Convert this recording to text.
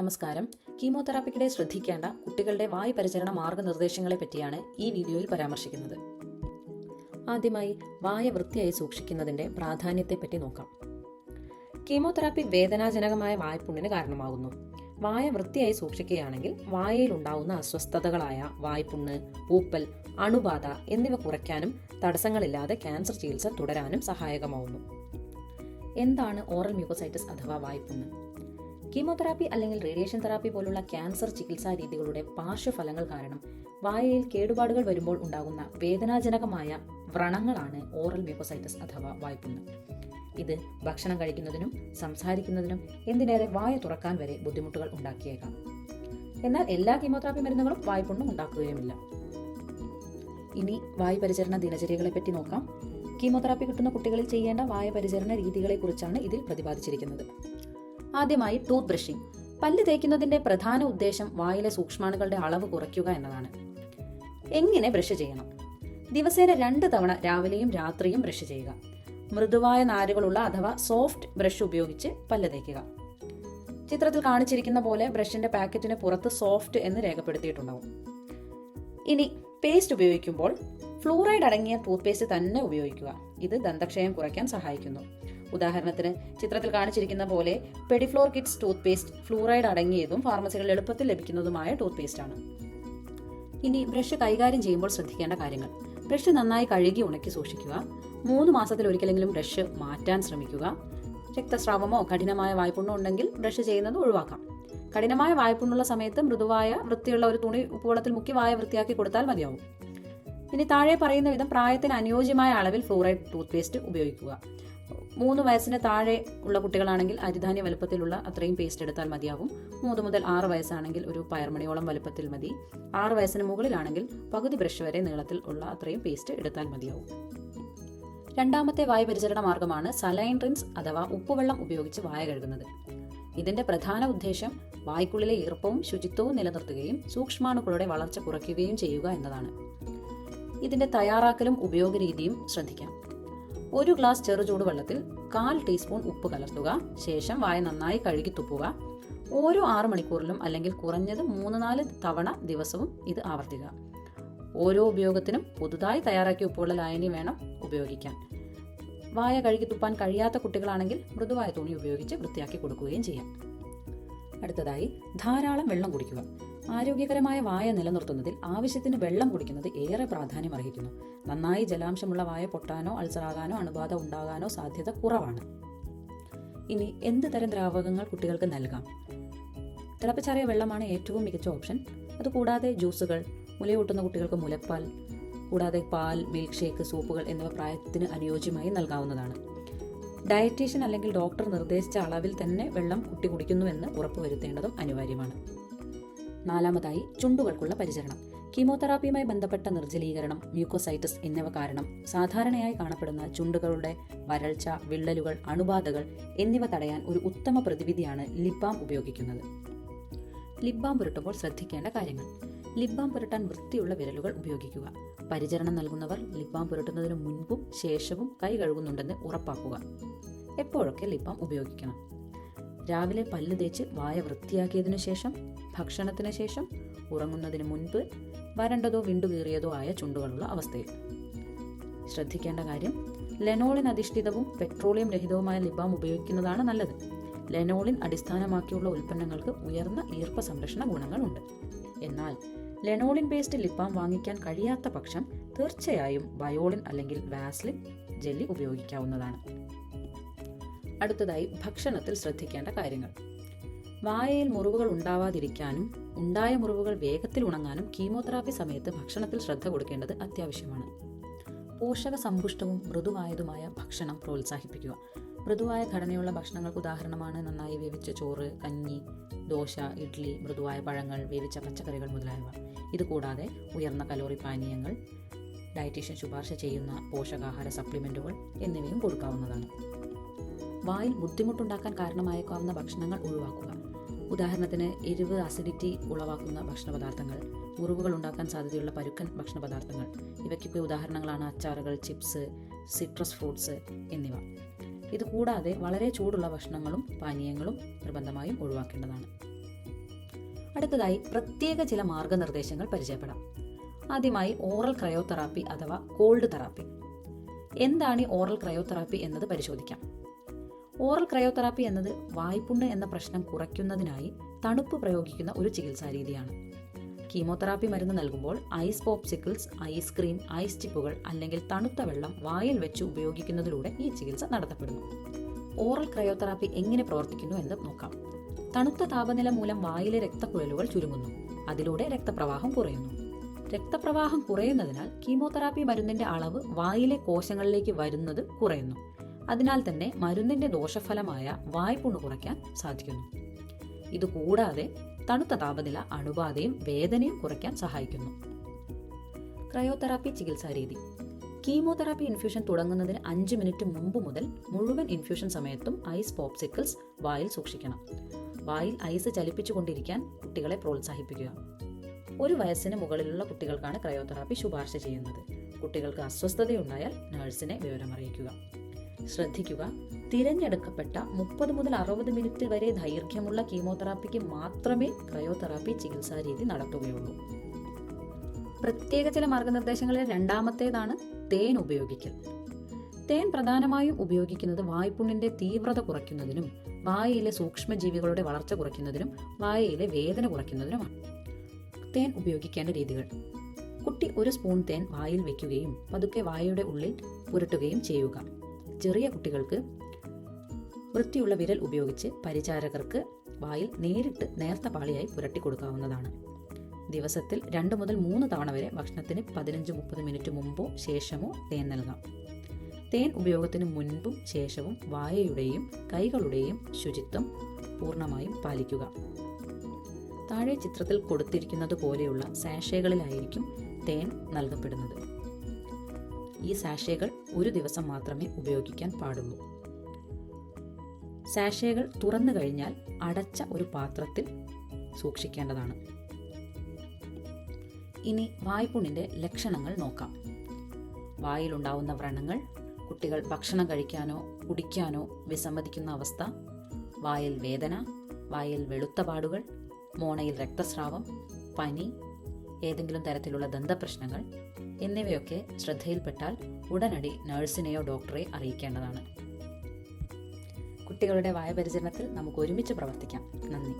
നമസ്കാരം. കീമോതെറാപ്പിക്കിടെ ശ്രദ്ധിക്കേണ്ട കുട്ടികളുടെ വായു പരിചരണ മാർഗനിർദ്ദേശങ്ങളെ പറ്റിയാണ് ഈ വീഡിയോയിൽ പരാമർശിക്കുന്നത്. ആദ്യമായി വായ വൃത്തിയായി സൂക്ഷിക്കുന്നതിന്റെ പ്രാധാന്യത്തെപ്പറ്റി നോക്കാം. കീമോതെറാപ്പി വേദനാജനകമായ വായ്പുണ്ണിന് കാരണമാകുന്നു. വായ വൃത്തിയായി സൂക്ഷിക്കുകയാണെങ്കിൽ വായയിൽ ഉണ്ടാവുന്ന അസ്വസ്ഥതകളായ വായ്പുണ്ണ് പൂപ്പൽ അണുബാധ എന്നിവ കുറയ്ക്കാനും തടസ്സങ്ങളില്ലാതെ ക്യാൻസർ ചികിത്സ തുടരാനും സഹായകമാവുന്നു. എന്താണ് ഓറൽ മ്യൂക്കോസൈറ്റിസ് അഥവാ വായ്പുണ്ണ്? കീമോതെറാപ്പി അല്ലെങ്കിൽ റേഡിയേഷൻ തെറാപ്പി പോലുള്ള ക്യാൻസർ ചികിത്സാ രീതികളുടെ പാർശ്വഫലങ്ങൾ കാരണം വായയിൽ കേടുപാടുകൾ വരുമ്പോൾ ഉണ്ടാകുന്ന വേദനാജനകമായ വ്രണങ്ങളാണ് ഓറൽ മ്യൂക്കോസൈറ്റസ് അഥവാ വായ്പുണ്ണ് ഇത് ഭക്ഷണം കഴിക്കുന്നതിനും സംസാരിക്കുന്നതിനും എന്തിനേറെ വായ തുറക്കാൻ വരെ ബുദ്ധിമുട്ടുകൾ ഉണ്ടാക്കിയേക്കാം. എന്നാൽ എല്ലാ കീമോതെറാപ്പി മരുന്നുകളും വായ്പുണ്ണ് ഉണ്ടാക്കുകയുമില്ല. ഇനി വായു പരിചരണ ദിനചര്യകളെ പറ്റി നോക്കാം. കീമോതെറാപ്പി കിട്ടുന്ന കുട്ടികളിൽ ചെയ്യേണ്ട വായ പരിചരണ രീതികളെ കുറിച്ചാണ് ഇതിൽ പ്രതിപാദിച്ചിരിക്കുന്നത്. ആദ്യമായി ടൂത്ത് ബ്രഷിംഗ് പല്ല് തേക്കുന്നതിന്റെ പ്രധാന ഉദ്ദേശം വായിലെ സൂക്ഷ്മാണുക്കളുടെ അളവ് കുറയ്ക്കുക എന്നതാണ്. എങ്ങനെ ബ്രഷ് ചെയ്യണം? ദിവസേന രണ്ട് തവണ രാവിലെയും രാത്രിയും ബ്രഷ് ചെയ്യുക. മൃദുവായ നാരുകളുള്ള അഥവാ സോഫ്റ്റ് ബ്രഷ് ഉപയോഗിച്ച് പല്ല് തേക്കുക. ചിത്രത്തിൽ കാണിച്ചിരിക്കുന്ന പോലെ ബ്രഷിന്റെ പാക്കറ്റിന് പുറത്ത് സോഫ്റ്റ് എന്ന് രേഖപ്പെടുത്തിയിട്ടുണ്ടാവും. ഇനി പേസ്റ്റ് ഉപയോഗിക്കുമ്പോൾ ഫ്ലൂറൈഡ് അടങ്ങിയ ടൂത്ത് പേസ്റ്റ് തന്നെ ഉപയോഗിക്കുക. ഇത് ദന്തക്ഷയം കുറയ്ക്കാൻ സഹായിക്കുന്നു. ഉദാഹരണത്തിന് ചിത്രത്തിൽ കാണിച്ചിരിക്കുന്ന പോലെ Pediflor kids tooth paste fluoride അടങ്ങിയതും ഫാർമസികളിൽ എളുപ്പത്തിൽ ലഭിക്കുന്നതുമായ ടൂത്ത് പേസ്റ്റ് ആണ് ഇനി ബ്രഷ് കൈകാര്യം ചെയ്യുമ്പോൾ ശ്രദ്ധിക്കേണ്ട കാര്യങ്ങൾ. ബ്രഷ് നന്നായി കഴുകി ഉണക്കി സൂക്ഷിക്കുക. മൂന്ന് മാസത്തിൽ ഒരിക്കലെങ്കിലും ബ്രഷ് മാറ്റാൻ ശ്രമിക്കുക. രക്തസ്രാവമോ കഠിനമായ വായ്പുണ്ണോ ഉണ്ടെങ്കിൽ ബ്രഷ് ചെയ്യുന്നത് ഒഴിവാക്കാം. കഠിനമായ വായ്പുണ്ണുള്ള സമയത്ത് മൃദുവായ വൃത്തിയുള്ള ഒരു തുണി ഉപ്പുവെള്ളത്തിൽ മുക്കി വായ വൃത്തിയാക്കി കൊടുത്താൽ മതിയാവും. ഇനി താഴെ പറയുന്ന വിധം പ്രായത്തിന് അനുയോജ്യമായ അളവിൽ ഫ്ലൂറൈഡ് ടൂത്ത് പേസ്റ്റ് ഉപയോഗിക്കുക. മൂന്ന് വയസ്സിന് താഴെ ഉള്ള കുട്ടികളാണെങ്കിൽ അരിധാന്യ വലുപ്പത്തിലുള്ള അത്രയും പേസ്റ്റ് എടുത്താൽ മതിയാകും മൂന്ന് മുതൽ ആറ് വയസ്സാണെങ്കിൽ ഒരു പയർമണിയോളം വലുപ്പത്തിൽ മതി. ആറ് വയസ്സിന് മുകളിലാണെങ്കിൽ പകുതി ബ്രഷ് വരെ നീളത്തിൽ ഉള്ള അത്രയും പേസ്റ്റ് എടുത്താൽ മതിയാവും. രണ്ടാമത്തെ വായ പരിചരണ മാർഗമാണ് സലൈൻ റിൻസ് അഥവാ ഉപ്പുവെള്ളം ഉപയോഗിച്ച് വായ കഴുകുന്നത്. ഇതിന്റെ പ്രധാന ഉദ്ദേശം വായ്ക്കുള്ളിലെ ഈർപ്പവും ശുചിത്വവും നിലനിർത്തുകയും സൂക്ഷ്മാണുക്കളുടെ വളർച്ച കുറയ്ക്കുകയും ചെയ്യുക എന്നതാണ്. ഇതിന്റെ തയ്യാറാക്കലും ഉപയോഗ രീതിയും ശ്രദ്ധിക്കാം. ഒരു ഗ്ലാസ് ചെറുചൂട് വെള്ളത്തിൽ കാൽ ടീസ്പൂൺ ഉപ്പ് കലർത്തുക. ശേഷം വായ നന്നായി കഴുകി തുപ്പുക. ഓരോ ആറ് മണിക്കൂറിലും അല്ലെങ്കിൽ കുറഞ്ഞത് മൂന്ന് നാല് തവണ ദിവസവും ഇത് ആവർത്തിക്കുക. ഓരോ ഉപയോഗത്തിനും പുതുതായി തയ്യാറാക്കിയ ഉപ്പുള്ള ലായനി വേണം ഉപയോഗിക്കാൻ. വായ കഴുകി തുപ്പാൻ കഴിയാത്ത കുട്ടികളാണെങ്കിൽ മൃദുവായ തുണി ഉപയോഗിച്ച് വൃത്തിയാക്കി കൊടുക്കുകയും ചെയ്യാം. അടുത്തതായി ധാരാളം വെള്ളം കുടിക്കുക. ആരോഗ്യകരമായ വായ നിലനിർത്തുന്നതിൽ ആവശ്യത്തിന് വെള്ളം കുടിക്കുന്നത് ഏറെ പ്രാധാന്യം അർഹിക്കുന്നു നന്നായി ജലാംശമുള്ള വായ പൊട്ടാനോ അൾസറാകാനോ അണുബാധ ഉണ്ടാകാനോ സാധ്യത കുറവാണ്. ഇനി എന്ത് തരം ദ്രാവകങ്ങൾ കുട്ടികൾക്ക് നൽകാം? തിളപ്പിച്ചാറിയ വെള്ളമാണ് ഏറ്റവും മികച്ച ഓപ്ഷൻ. അതുകൂടാതെ ജ്യൂസുകൾ മുലയൂട്ടുന്ന കുട്ടികൾക്ക് മുലപ്പാൽ കൂടാതെ പാൽ മിൽക്ക് ഷേക്ക് സൂപ്പുകൾ എന്നിവ പ്രായത്തിന് അനുയോജ്യമായി നൽകാവുന്നതാണ്. ഡയറ്റീഷ്യൻ അല്ലെങ്കിൽ ഡോക്ടർ നിർദ്ദേശിച്ച അളവിൽ തന്നെ വെള്ളം കുട്ടി കുടിക്കുന്നുവെന്ന് ഉറപ്പുവരുത്തേണ്ടതും അനിവാര്യമാണ്. നാലാമതായി ചുണ്ടുകൾക്കുള്ള പരിചരണം. കീമോതെറാപ്പിയുമായി ബന്ധപ്പെട്ട നിർജലീകരണം മ്യൂക്കോസൈറ്റിസ് എന്നിവ കാരണം സാധാരണയായി കാണപ്പെടുന്ന ചുണ്ടുകളുടെ വരൾച്ച വിള്ളലുകൾ അണുബാധകൾ എന്നിവ തടയാൻ ഒരു ഉത്തമ പ്രതിവിധിയാണ് ലിബാം ഉപയോഗിക്കുന്നത്. ലിബാം പുരട്ടുമ്പോൾ ശ്രദ്ധിക്കേണ്ട കാര്യങ്ങൾ. ലിബാം പുരട്ടാൻ വൃത്തിയുള്ള വിരലുകൾ ഉപയോഗിക്കുക. പരിചരണം നൽകുന്നവർ ലിബാം പുരട്ടുന്നതിന് മുൻപും ശേഷവും കൈ കഴുകുന്നുണ്ടെന്ന് ഉറപ്പാക്കുക. എപ്പോഴൊക്കെ ലിബാം ഉപയോഗിക്കണം? രാവിലെ പല്ല് തേച്ച് വായ വൃത്തിയാക്കിയതിനു ശേഷം ഭക്ഷണത്തിന് ശേഷം ഉറങ്ങുന്നതിന് മുൻപ് വരണ്ടതോ വിണ്ടുകീറിയതോ ആയ ചുണ്ടുകളുള്ള അവസ്ഥയിൽ. ശ്രദ്ധിക്കേണ്ട കാര്യം ലെനോളിൻ അധിഷ്ഠിതവും പെട്രോളിയം രഹിതവുമായ ലിബാം ഉപയോഗിക്കുന്നതാണ് നല്ലത്. ലെനോളിൻ അടിസ്ഥാനമാക്കിയുള്ള ഉൽപ്പന്നങ്ങൾക്ക് ഉയർന്ന ഈർപ്പ സംരക്ഷണ ഗുണങ്ങളുണ്ട്. എന്നാൽ ലെനോളിൻ ബേസ്ഡ് ലിപ്പാം വാങ്ങിക്കാൻ കഴിയാത്ത പക്ഷം തീർച്ചയായും ബയോളിൻ അല്ലെങ്കിൽ വാസ്ലിൻ ജെല്ലി ഉപയോഗിക്കാവുന്നതാണ്. അടുത്തതായി ഭക്ഷണത്തിൽ ശ്രദ്ധിക്കേണ്ട കാര്യങ്ങൾ. വായയിൽ മുറിവുകൾ ഉണ്ടാവാതിരിക്കാനും ഉണ്ടായ മുറിവുകൾ വേഗത്തിൽ ഉണങ്ങാനും കീമോതെറാപ്പി സമയത്ത് ഭക്ഷണത്തിൽ ശ്രദ്ധ കൊടുക്കേണ്ടത് അത്യാവശ്യമാണ്. പോഷക സമ്പുഷ്ടവും മൃദുവായതുമായ ഭക്ഷണം പ്രോത്സാഹിപ്പിക്കുക. മൃദുവായ ഘടനയുള്ള ഭക്ഷണങ്ങൾക്ക് ഉദാഹരണമാണ് നന്നായി വേവിച്ച ചോറ് കഞ്ഞി ദോശ ഇഡ്ഡലി മൃദുവായ പഴങ്ങൾ വേവിച്ച പച്ചക്കറികൾ മുതലായവ. ഇതുകൂടാതെ ഉയർന്ന കലോറി പാനീയങ്ങൾ ഡയറ്റീഷ്യൻ ശുപാർശ ചെയ്യുന്ന പോഷകാഹാര സപ്ലിമെന്റുകൾ എന്നിവയും കൊടുക്കാവുന്നതാണ്. വായിൽ ബുദ്ധിമുട്ടുണ്ടാക്കാൻ കാരണമായേക്കാവുന്ന ഭക്ഷണങ്ങൾ ഒഴിവാക്കുക. ഉദാഹരണത്തിന് എരിവ് അസിഡിറ്റി ഉളവാക്കുന്ന ഭക്ഷണ പദാർത്ഥങ്ങൾ മുറിവുകൾ ഉണ്ടാക്കാൻ സാധ്യതയുള്ള പരുക്കൻ ഭക്ഷണ പദാർത്ഥങ്ങൾ ഇവയ്ക്കൊക്കെ ഉദാഹരണങ്ങളാണ് അച്ചാറുകൾ ചിപ്സ് സിട്രസ് ഫ്രൂട്ട്സ് എന്നിവ. ഇത് കൂടാതെ വളരെ ചൂടുള്ള ഭക്ഷണങ്ങളും പാനീയങ്ങളും നിർബന്ധമായും ഒഴിവാക്കേണ്ടതാണ്. അടുത്തതായി പ്രത്യേക ചില മാർഗനിർദ്ദേശങ്ങൾ പരിചയപ്പെടാം. ആദ്യമായി ഓറൽ ക്രയോതെറാപ്പി അഥവാ കോൾഡ് തെറാപ്പി. എന്താണ് ഈ ഓറൽ ക്രയോതെറാപ്പി എന്നത് പരിശോധിക്കാം. ഓറൽ ക്രയോതെറാപ്പി എന്നത് വായ്പുണ്ണ് എന്ന പ്രശ്നം കുറയ്ക്കുന്നതിനായി തണുപ്പ് പ്രയോഗിക്കുന്ന ഒരു ചികിത്സാ രീതിയാണ്. കീമോതെറാപ്പി മരുന്ന് നൽകുമ്പോൾ ഐസ് പോപ്സിക്കിൾസ് ഐസ്ക്രീം ഐസ് ചിപ്പുകൾ അല്ലെങ്കിൽ തണുത്ത വെള്ളം വായിൽ വെച്ച് ഉപയോഗിക്കുന്നതിലൂടെ ഈ ചികിത്സ നടത്തപ്പെടുന്നു. ഓറൽ ക്രയോതെറാപ്പി എങ്ങനെ പ്രവർത്തിക്കുന്നു എന്ന് നോക്കാം. തണുത്ത താപനില മൂലം വായിലെ രക്തക്കുഴലുകൾ ചുരുങ്ങുന്നു. അതിലൂടെ രക്തപ്രവാഹം കുറയുന്നു. രക്തപ്രവാഹം കുറയുന്നതിനാൽ കീമോതെറാപ്പി മരുന്നിന്റെ അളവ് വായിലെ കോശങ്ങളിലേക്ക് വരുന്നത് കുറയുന്നു. അതിനാൽ തന്നെ മരുന്നിന്റെ ദോഷഫലമായ വായ്പുണ്ണ് കുറയ്ക്കാൻ സാധിക്കുന്നു. ഇതുകൂടാതെ തണുത്ത താപനില അണുബാധയും വേദനയും കുറയ്ക്കാൻ സഹായിക്കുന്നു. ക്രയോതെറാപ്പി ചികിത്സാ രീതി. കീമോതെറാപ്പി ഇൻഫ്യൂഷൻ തുടങ്ങുന്നതിന് അഞ്ച് മിനിറ്റ് മുമ്പ് മുതൽ മുഴുവൻ ഇൻഫ്യൂഷൻ സമയത്തും ഐസ് പോപ്സിക്കിൾസ് വായിൽ സൂക്ഷിക്കണം. വായിൽ ഐസ് ചലിപ്പിച്ചുകൊണ്ടിരിക്കാൻ കുട്ടികളെ പ്രോത്സാഹിപ്പിക്കുക. ഒരു വയസ്സിന് മുകളിലുള്ള കുട്ടികൾക്കാണ് ക്രയോതെറാപ്പി ശുപാർശ ചെയ്യുന്നത്. കുട്ടികൾക്ക് അസ്വസ്ഥതയുണ്ടായാൽ നഴ്സിനെ വിവരമറിയിക്കുക. ശ്രദ്ധിക്കുക. തിരഞ്ഞെടുക്കപ്പെട്ട മുപ്പത് മുതൽ അറുപത് മിനിറ്റ് വരെ ദൈർഘ്യമുള്ള കീമോതെറാപ്പിക്ക് മാത്രമേ ക്രയോതെറാപ്പി ചികിത്സാരീതി നടത്തുകയുള്ളൂ. പ്രത്യേക ചില മാർഗനിർദ്ദേശങ്ങളിൽ രണ്ടാമത്തേതാണ് തേൻ ഉപയോഗിക്കൽ. തേൻ പ്രധാനമായും ഉപയോഗിക്കുന്നത് വായ്പുണ്ണിന്റെ തീവ്രത കുറയ്ക്കുന്നതിനും വായയിലെ സൂക്ഷ്മജീവികളുടെ വളർച്ച കുറയ്ക്കുന്നതിനും വായയിലെ വേദന കുറയ്ക്കുന്നതിനുമാണ് തേൻ ഉപയോഗിക്കേണ്ട രീതികൾ. കുട്ടി ഒരു സ്പൂൺ തേൻ വായിൽ വെക്കുകയും പതുക്കെ വായയുടെ ഉള്ളിൽ പുരട്ടുകയും ചെയ്യുക. ചെറിയ കുട്ടികൾക്ക് വൃത്തിയുള്ള വിരൽ ഉപയോഗിച്ച് പരിചാരകർക്ക് വായിൽ നേരിട്ട് നേർത്ത പാളിയായി പുരട്ടി കൊടുക്കാവുന്നതാണ്. ദിവസത്തിൽ രണ്ട് മുതൽ മൂന്ന് തവണ വരെ ഭക്ഷണത്തിന് പതിനഞ്ച് മുപ്പത് മിനിറ്റ് മുമ്പോ ശേഷമോ തേൻ നൽകാം. തേൻ ഉപയോഗത്തിന് മുൻപും ശേഷവും വായയുടെയും കൈകളുടെയും ശുചിത്വം പൂർണമായും പാലിക്കുക. താഴെ ചിത്രത്തിൽ കൊടുത്തിരിക്കുന്നത് പോലെയുള്ള സാഷേകളിലായിരിക്കും തേൻ നൽകപ്പെടുന്നത്. ഈ സാഷേകൾ ഒരു ദിവസം മാത്രമേ ഉപയോഗിക്കാൻ പാടുള്ളൂ. സാഷേകൾ തുറന്നു കഴിഞ്ഞാൽ അടച്ച ഒരു പാത്രത്തിൽ സൂക്ഷിക്കേണ്ടതാണ്. ഇനി വായ്പുണിന്റെ ലക്ഷണങ്ങൾ നോക്കാം. വായിലുണ്ടാവുന്ന വ്രണങ്ങൾ കുട്ടികൾ ഭക്ഷണം കഴിക്കാനോ കുടിക്കാനോ വിസമ്മതിക്കുന്ന അവസ്ഥ വായിൽ വേദന വായിൽ വെളുത്ത പാടുകൾ മോണയിൽ രക്തസ്രാവം പനി ഏതെങ്കിലും തരത്തിലുള്ള ദന്തപ്രശ്നങ്ങൾ എന്നിവയൊക്കെ ശ്രദ്ധയിൽപ്പെട്ടാൽ ഉടനടി നഴ്സിനെയോ ഡോക്ടറെ അറിയിക്കേണ്ടതാണ്. കുട്ടികളുടെ വായപരിചരണത്തിൽ നമുക്ക് ഒരുമിച്ച് പ്രവർത്തിക്കാം. നന്ദി.